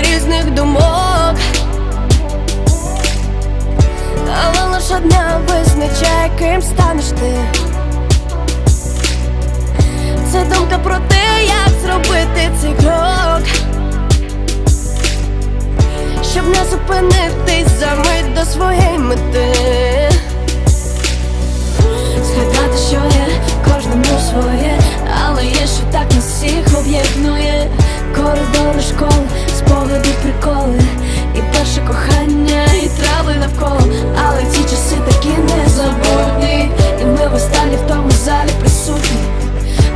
Різних думок. Але лиш одна визначає, ким станеш ти. Це думка про те, як зробити цей крок, щоб не зупинитись за мить до своєї мети. Згадати, що є кожному своє, але є, що так нас всіх об'єднує. Коридори школи, спогади, приколи, і перше кохання, і трави навколо. Але ці часи такі незабутні, і ми в останні в тому залі присутні.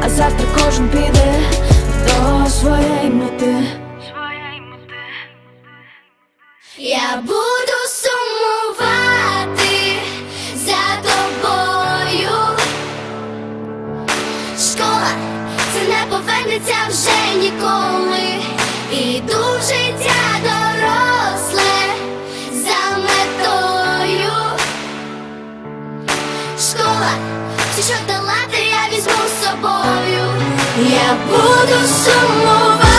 А завтра кожен піде до своєї мети. Я буду сумувати за тобою. Школа це не повернеться вже ніколи. Я буду самого